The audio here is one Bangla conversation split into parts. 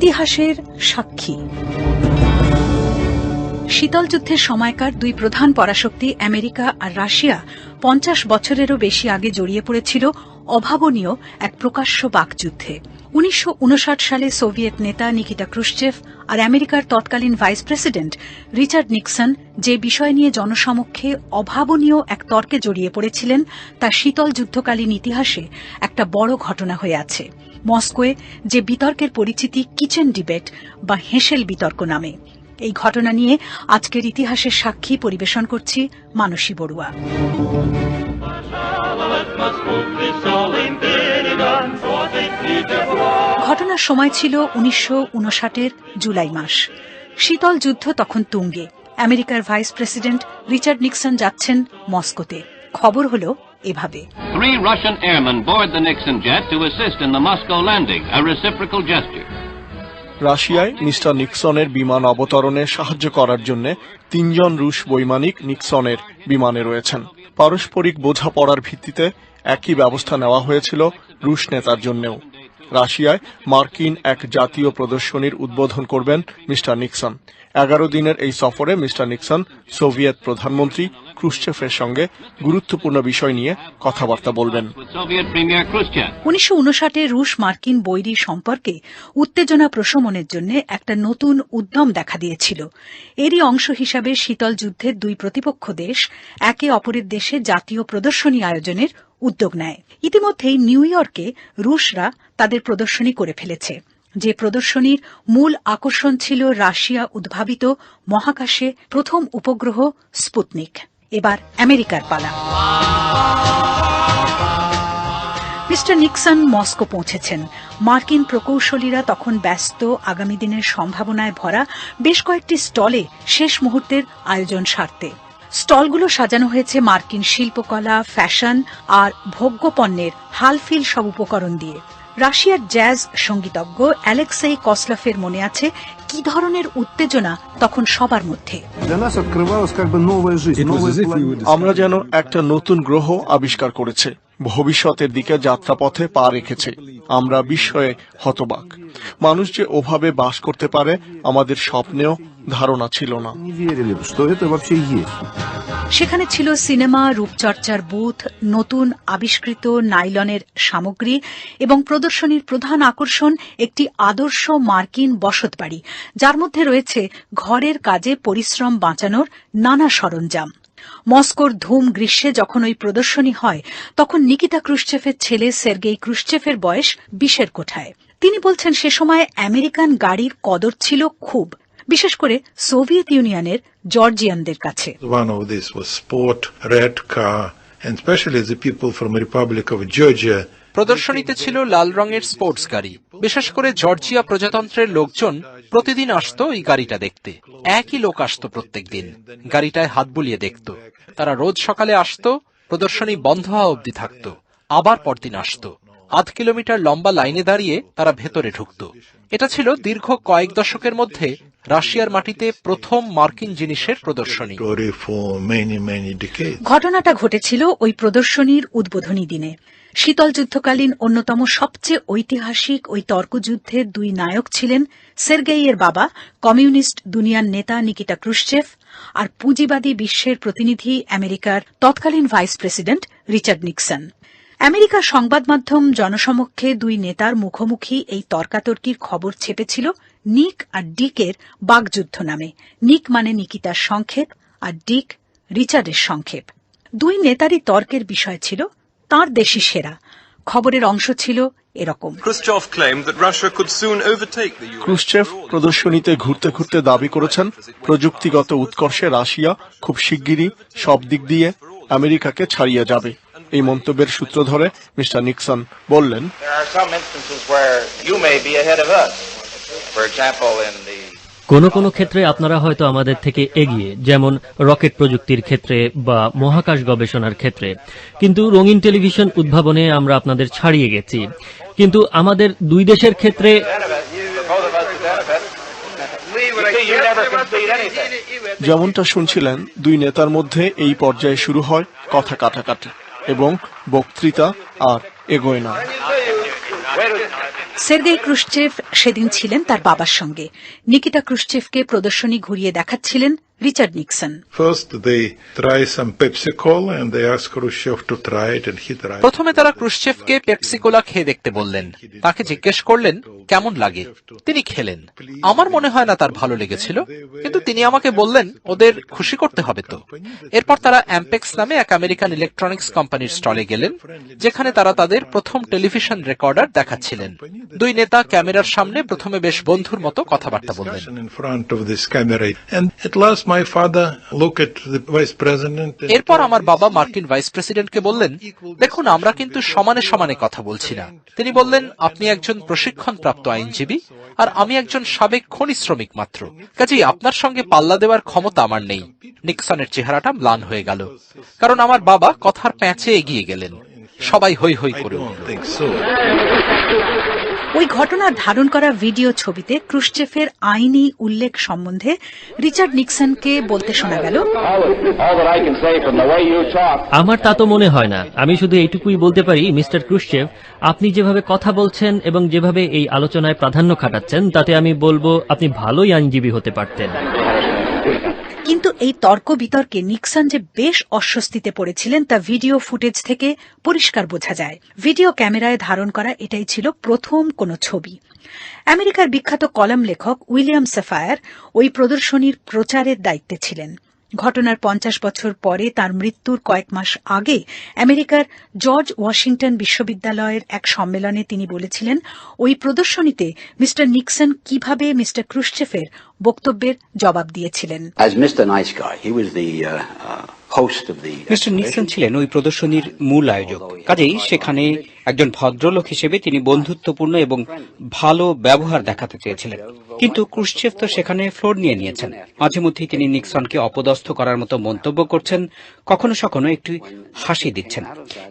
ইতিহাসের সাক্ষী। শীতল যুদ্ধের সময়কার দুই প্রধান পরাশক্তি, আমেরিকা আর রাশিয়া, পঞ্চাশ বছরেরও বেশি আগে জড়িয়ে পড়েছিল অভাবনীয় এক প্রকাশ্য বাকযুদ্ধে। উনিশশো উনষাট সালে সোভিয়েত নেতা নিকিতা ক্রুশ্চেভ আর আমেরিকার তৎকালীন ভাইস প্রেসিডেন্ট রিচার্ড নিক্সন যে বিষয় নিয়ে জনসমক্ষে অভাবনীয় এক তর্কে জড়িয়ে পড়েছিলেন, তা শীতল যুদ্ধকালীন ইতিহাসে একটা বড় ঘটনা হয়ে আছে। মস্কোয় যে বিতর্কের পরিচিতি কিচেন ডিবেট বা হেঁসেল বিতর্ক নামে। এই ঘটনা নিয়ে আজকের ইতিহাসের সাক্ষী পরিবেশন করছি মানসী বড়ুয়া। ঘটনার সময় ছিল উনিশশো উনষাটের জুলাই মাস। শীতল যুদ্ধ তখন তুঙ্গে। আমেরিকার ভাইস প্রেসিডেন্ট রিচার্ড নিক্সন যাচ্ছেন মস্কোতে। খবর হল এভাবে। Three Russian airmen board the Nixon jet to assist in the Moscow landing, a reciprocal gesture. রাশিয়ায় মিস্টার নিক্সনের বিমান অবতরণে সাহায্য করার জন্য তিনজন রুশ বৈমানিক নিক্সনের বিমানে রয়েছেন। পারস্পরিক বোঝাপড়ার ভিত্তিতে একই ব্যবস্থা নেওয়া হয়েছিল রুশ নেতার জন্যও। রাশিয়ায় মার্কিন এক জাতীয় প্রদর্শনীর উদ্বোধন করবেন মিস্টার নিক্সন। এগারো দিনের এই সফরে মিস্টার নিক্সন সোভিয়েত প্রধানমন্ত্রী ক্রুশ্চেফের সঙ্গে গুরুত্বপূর্ণ বিষয় নিয়ে কথাবার্তা বলবেন. উনিশশো উনষাটে রুশ মার্কিন বৈরী সম্পর্কে উত্তেজনা প্রশমনের জন্য একটা নতুন উদ্যম দেখা দিয়েছিল। এরই অংশ হিসাবে শীতল যুদ্ধের দুই প্রতিপক্ষ দেশ একে অপরের দেশে জাতীয় প্রদর্শনী আয়োজনের উদ্যোগ নেয়। ইতিমধ্যেই নিউ ইয়র্কে রুশরা তাদের প্রদর্শনী করে ফেলেছে। যে প্রদর্শনীর মূল আকর্ষণ ছিল রাশিয়া উদ্ভাবিত মহাকাশে প্রথম উপগ্রহ স্পুতনিক এবার আমেরিকার পালা। মিস্টার নিক্সন মস্কো পৌঁছেছেন। মার্কিন প্রকৌশলীরা তখন ব্যস্ত, আগামী দিনের সম্ভাবনায় ভরা বেশ কয়েকটি স্টলে শেষ মুহূর্তের আয়োজন সারতে। স্টলগুলো সাজানো হয়েছে মার্কিন শিল্পকলা ফ্যাশন আর ভোগ্য পণ্যের হালফিল সব উপকরণ দিয়ে। রাশিয়ার জ্যাজ সঙ্গীতজ্ঞ অ্যালেক্সাই কসলাফের মনে আছে কি ধরনের উত্তেজনা তখন সবার মধ্যে। আমরা যেন একটা নতুন গ্রহ আবিষ্কার করেছে। ভবিষ্যতের দিকে যাত্রাপথে পা রেখেছে। আমরা বিস্ময়ে হতবাক। মানুষ যে ওভাবে বাস করতে পারে, আমাদের স্বপ্নেও ধারণা ছিল না। সেখানে ছিল সিনেমা, রূপচর্চার বুথ, নতুন আবিষ্কৃত নাইলনের সামগ্রী এবং প্রদর্শনীর প্রধান আকর্ষণ একটি আদর্শ মার্কিন বসতবাড়ি, যার মধ্যে রয়েছে ঘরের কাজে পরিশ্রম বাঁচানোর নানা সরঞ্জাম। মস্কোর ধুম গ্রীষ্মে যখন ওই প্রদর্শনী হয় তখন নিকিতা ক্রুশ্চেফের ছেলে সের্গেই ক্রুশ্চেফের বয়স বিশের কোঠায়। তিনি বলছেন সে সময় আমেরিকান গাড়ির কদর ছিল খুব বিশেষ করে সোভিয়েত ইউনিয়নের জর্জিয়ানদের কাছে. প্রদর্শনীতে ছিল লাল রঙের স্পোর্টস গাড়ি। বিশেষ করে জর্জিয়া প্রজাতন্ত্রের লোকজন প্রতিদিন আসতো এই গাড়িটা দেখতে। একই লোক আসতো প্রত্যেক দিন। গাড়িটায় হাত বুলিয়ে দেখত। তারা রোজ সকালে আসতো প্রদর্শনী বন্ধ হওয়া অবধি থাকতো আবার পরদিন আসতো। আধ কিলোমিটার লম্বা লাইনে দাঁড়িয়ে তারা ভেতরে ঢুকতো। এটা ছিল দীর্ঘ কয়েক দশকের মধ্যে রাশিয়ার মাটিতে প্রথম মার্কিন জিনিসের প্রদর্শনী. ঘটনাটা ঘটেছিল ওই প্রদর্শনীর উদ্বোধনী দিনে। শীতল যুদ্ধকালীন অন্যতম সবচেয়ে ঐতিহাসিক ওই তর্কযুদ্ধের দুই নায়ক ছিলেন সের্গেইয়ের বাবা কমিউনিস্ট দুনিয়ার নেতা নিকিতা ক্রুশ্চেভ আর পুঁজিবাদী বিশ্বের প্রতিনিধি আমেরিকার তৎকালীন ভাইস প্রেসিডেন্ট রিচার্ড নিক্সন। আমেরিকার সংবাদ মাধ্যম জনসমক্ষে দুই নেতার মুখোমুখি এই তর্কাতর্কির খবর ছেপেছিল নিক আর ডিকের বাগযুদ্ধ নামে। নিক মানে নিকিতার সংক্ষেপ আর ডিক রিচার্ডের সংক্ষেপ। দুই নেতারই তর্কের বিষয় ছিল তার দেশই সেরা। খবরের অংশ ছিল এরকম. ক্রুশ্চেভ প্রদর্শনীতে ঘুরতে ঘুরতে দাবি করেছেন প্রযুক্তিগত উৎকর্ষে রাশিয়া খুব শিগগিরই সব দিক দিয়ে আমেরিকাকে ছাড়িয়ে যাবে। এই মন্তব্যের সূত্র ধরে মিস্টার নিক্সন বললেন কোনো কোনো ক্ষেত্রে আপনারা হয়তো আমাদের থেকে এগিয়ে, যেমন রকেট প্রযুক্তির ক্ষেত্রে বা মহাকাশ গবেষণার ক্ষেত্রে কিন্তু রঙিন টেলিভিশন উদ্ভাবনে আমরা আপনাদের ছাড়িয়ে গেছি কিন্তু আমাদের দুই দেশের ক্ষেত্রে. যেমনটা শুনছিলেন, দুই নেতার মধ্যে এই পর্যায়ে শুরু হয় কথা কাটাকাটি এবং বক্তৃতা আর এগোয় না সের্গেই ক্রুশ্চেভ সেদিন ছিলেন তার বাবার সঙ্গে। নিকিতা ক্রুশচেফকে প্রদর্শনী ঘুরিয়ে দেখাচ্ছিলেন Richard Nixon First, they try some Pepsi Cola and they ask Khrushchev to try it, and he tried. প্রথমে তারা ক্রুশ্চেভকে পেপসিকোলা খেয়ে দেখতে বললেন। তাকে জিজ্ঞেস করলেন কেমন লাগে? তিনি খেলেন। আমার মনে হয় না তার ভালো লেগেছিল কিন্তু তিনি আমাকে বললেন ওদের খুশি করতে হবে তো। এরপর তারা অ্যাম্পেক্স নামে এক আমেরিকান ইলেকট্রনিক্স কোম্পানির স্টলে গেলেন যেখানে তারা তাদের প্রথম টেলিভিশন রেকর্ডার দেখাচ্ছিলেন। দুই নেতা ক্যামেরার সামনে প্রথমে বেশ বন্ধুর মতো কথাবার্তা বললেন। এরপর আমার বাবা মার্কিন ভাইস প্রেসিডেন্টকে বললেন দেখুন আমরা কিন্তু সমানে সমানে কথা বলছি না। তিনি বললেন আপনি একজন প্রশিক্ষণপ্রাপ্ত আইনজীবী আর আমি একজন সাবেক খনি শ্রমিক মাত্র। কাজেই আপনার সঙ্গে পাল্লা দেওয়ার ক্ষমতা আমার নেই। নিক্সনের চেহারাটা ম্লান হয়ে গেল। কারণ আমার বাবা কথার প্যাঁচে এগিয়ে গেলেন। সবাই হই I করে ওই ঘটনার ধারণ করা ভিডিও ছবিতে ক্রুশ্চেফের আইনি উল্লেখ সম্বন্ধে রিচার্ড নিক্সনকে বলতে শোনা গেল, আমার তা তো মনে হয় না। আমি শুধু এইটুকুই বলতে পারি, মিস্টার ক্রুশ্চেভ, আপনি যেভাবে কথা বলছেন এবং যেভাবে এই আলোচনায় প্রাধান্য খাটাচ্ছেন, তাতে আমি বলব আপনি ভালোই আইনজীবী হতে পারতেন। কিন্তু এই তর্ক বিতর্কে নিক্সন যে বেশ অস্বস্তিতে পড়েছিলেন তা ভিডিও ফুটেজ থেকে পরিষ্কার বোঝা যায়। ভিডিও ক্যামেরায় ধারণ করা এটাই ছিল প্রথম কোনো ছবি। আমেরিকার বিখ্যাত কলাম লেখক উইলিয়াম সেফায়ার ওই প্রদর্শনীর প্রচারের দায়িত্বে ছিলেন। ঘটনার পঞ্চাশ বছর পরে তার মৃত্যুর কয়েক মাস আগে আমেরিকার জর্জ ওয়াশিংটন বিশ্ববিদ্যালয়ের এক সম্মেলনে তিনি বলেছিলেন, ওই প্রদর্শনীতে মিস্টার নিক্সন কীভাবে মিস্টার ক্রুশ্চেফের বক্তব্যের জবাব দিয়েছিলেন? মিস্টার নিক্সন ছিলেন ওই প্রদর্শনীর মূল আয়োজক। কাজেই সেখানে একজন ভদ্রলোক হিসেবে তিনি বন্ধুত্বপূর্ণ এবং ভালো ব্যবহার দেখাতে চেয়েছিলেন। কিন্তু ক্রুশ্চেভ তো সেখানে ফ্লোর নিয়ে নিয়েছেন। মাঝে মধ্যেই তিনি নিক্সনকে অপদস্থ করার মতো মন্তব্য করছেন কখনো কখনো একটু হাসি দিচ্ছেন।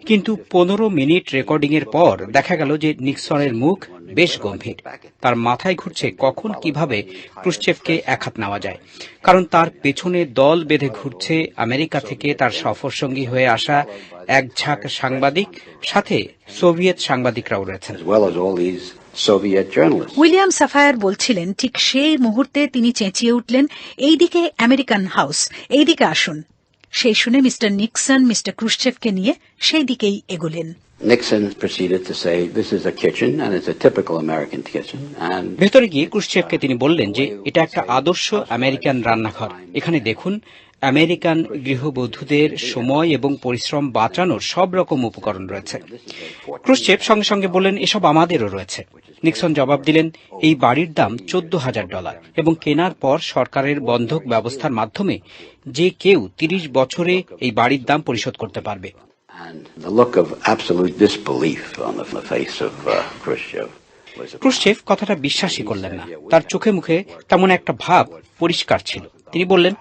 কিন্তু পনেরো মিনিট রেকর্ডিং এর পর দেখা গেল যে নিক্সনের মুখ বেশ গম্ভীর। তার মাথায় ঘুরছে কখন কীভাবে ক্রুশ্চেভকে একহাত নেওয়া যায়। কারণ তার পেছনে দল বেঁধে ঘুরছে আমেরিকা থেকে তার সফরসঙ্গী হয়ে আসা এক ঝাঁক সাংবাদিক সাথে সোভিয়েত সাংবাদিকরাও রয়েছেন. উইলিয়াম সাফায়ার বলছিলেন ঠিক সেই মুহূর্তে তিনি চেঁচিয়ে উঠলেন এইদিকে আমেরিকান হাউস এইদিকে আসুন। সেই শুনে মিস্টার নিক্সন মিস্টার ক্রুশ্চেভকে নিয়ে সেই দিকেই এগোলেন। Nixon proceeded to say, This is a kitchen, and it's a typical American kitchen. And ভেতরে গিয়ে ক্রুশ্চেভকে তিনি বললেন যে এটা একটা আদর্শ আমেরিকান রান্নাঘর। এখানে দেখুন আমেরিকান গৃহবধূদের সময় এবং পরিশ্রম বাঁচানোর সব রকম উপকরণ রয়েছে। ক্রুশ্চেভ সঙ্গে সঙ্গে বললেন এসব আমাদেরও রয়েছে। নিক্সন জবাব দিলেন এই বাড়ির দাম চোদ্দ হাজার ডলার এবং কেনার পর সরকারের বন্ধক ব্যবস্থার মাধ্যমে যে কেউ তিরিশ বছরে এই বাড়ির দাম পরিশোধ করতে পারবে। And the look of absolute disbelief on the, face of uh, Khrushchev ক্রুশেফ কথাটা বিশ্বাসই করলেন না। তার চোখে মুখে তেমন একটা ভাব পরিষ্কার ছিল। তিনি বললেন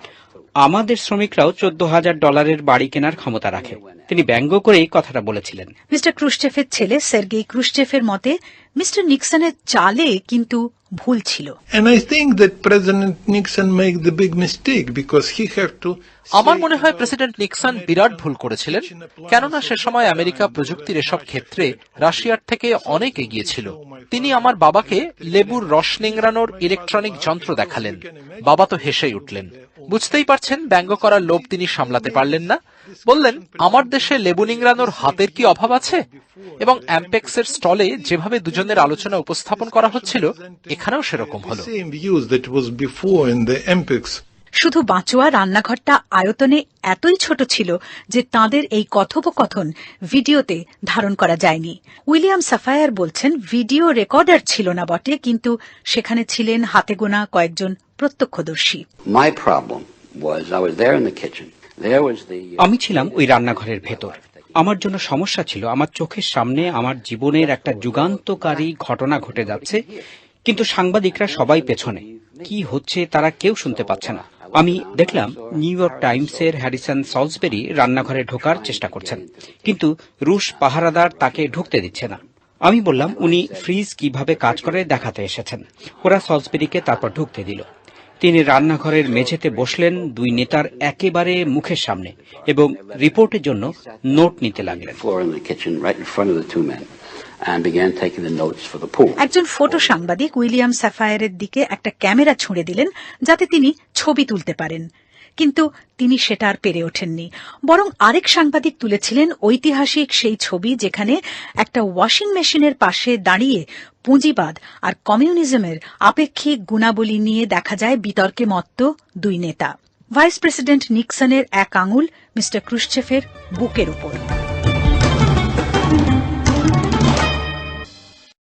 আমাদের শ্রমিকরাও চোদ্দ হাজার ডলারের বাড়ি কেনার ক্ষমতা রাখে। তিনি ব্যঙ্গ করেই কথাটা বলেছিলেন। মিস্টার ক্রুশ্চেফের ছেলে সের্গেই ক্রুশ্চেফের মতে মিস্টার নিক্সনের চালে কিন্তু ভুল ছিল. আমার মনে হয় প্রেসিডেন্ট নিক্সন বিরাট ভুল করেছিলেন কেননা সে সময় আমেরিকা প্রযুক্তির এসব ক্ষেত্রে রাশিয়ার থেকে অনেক এগিয়ে ছিল তিনি আমার বাবাকে লেবুর রস নিংড়ানোর ইলেকট্রনিক যন্ত্র দেখালেন। বাবা তো হেসেই উঠলেন। বুঝতেই পারছেন ব্যঙ্গ করার লোভ তিনি সামলাতে পারলেন না। বললেন আমার দেশে লেবু নিংড়ানোর হাতের কি অভাব আছে এবং অ্যাম্পেক্সের স্টলে যেভাবে দুজনের আলোচনা উপস্থাপন করা হচ্ছিল এখানেও সেরকম হলো. শুধু বাঁচোয়া রান্নাঘরটা আয়তনে এতই ছোট ছিল যে তাদের এই কথোপকথন ভিডিওতে ধারণ করা যায়নি উইলিয়াম সাফায়ার বলছেন ভিডিও রেকর্ডার ছিল না বটে কিন্তু সেখানে ছিলেন হাতে গোনা কয়েকজন প্রত্যক্ষদর্শী My problem was I was there in the kitchen. The. আমি ছিলাম ওই রান্নাঘরের ভেতর। আমার জন্য সমস্যা ছিল আমার চোখের সামনে আমার জীবনের একটা যুগান্তকারী ঘটনা ঘটে যাচ্ছে কিন্তু সাংবাদিকরা সবাই পেছনে। কি হচ্ছে তারা কেউ শুনতে পাচ্ছে না। আমি দেখলাম নিউ ইয়র্ক টাইমসের হ্যারিসন সলসবেরি রান্নাঘরে ঢোকার চেষ্টা করছেন কিন্তু রুশ পাহারাদার তাকে ঢুকতে দিচ্ছে না। আমি বললাম উনি ফ্রিজ কীভাবে কাজ করে দেখাতে এসেছেন? ওরা সলসবেরিকে তারপর ঢুকতে দিল। তিনি রান্নাঘরের মেঝেতে বসলেন দুই নেতার একেবারে মুখের সামনে এবং রিপোর্টের জন্য নোট নিতে লাগলেন. একজন ফটো সাংবাদিক উইলিয়াম স্যাফায়ারের দিকে একটা ক্যামেরা ছুঁড়ে দিলেন যাতে তিনি ছবি তুলতে পারেন কিন্তু তিনি সেটা আর পেরে ওঠেননি। বরং আরেক সাংবাদিক তুলেছিলেন ঐতিহাসিক সেই ছবি যেখানে একটা ওয়াশিং মেশিনের পাশে দাঁড়িয়ে পুঁজিবাদ আর কমিউনিজমের আপেক্ষিক গুণাবলী নিয়ে দেখা যায় বিতর্কে মত্ত দুই নেতা। ভাইস প্রেসিডেন্ট নিক্সনের এক আঙুল মিস্টার ক্রুশ্চেফের বুকের উপর।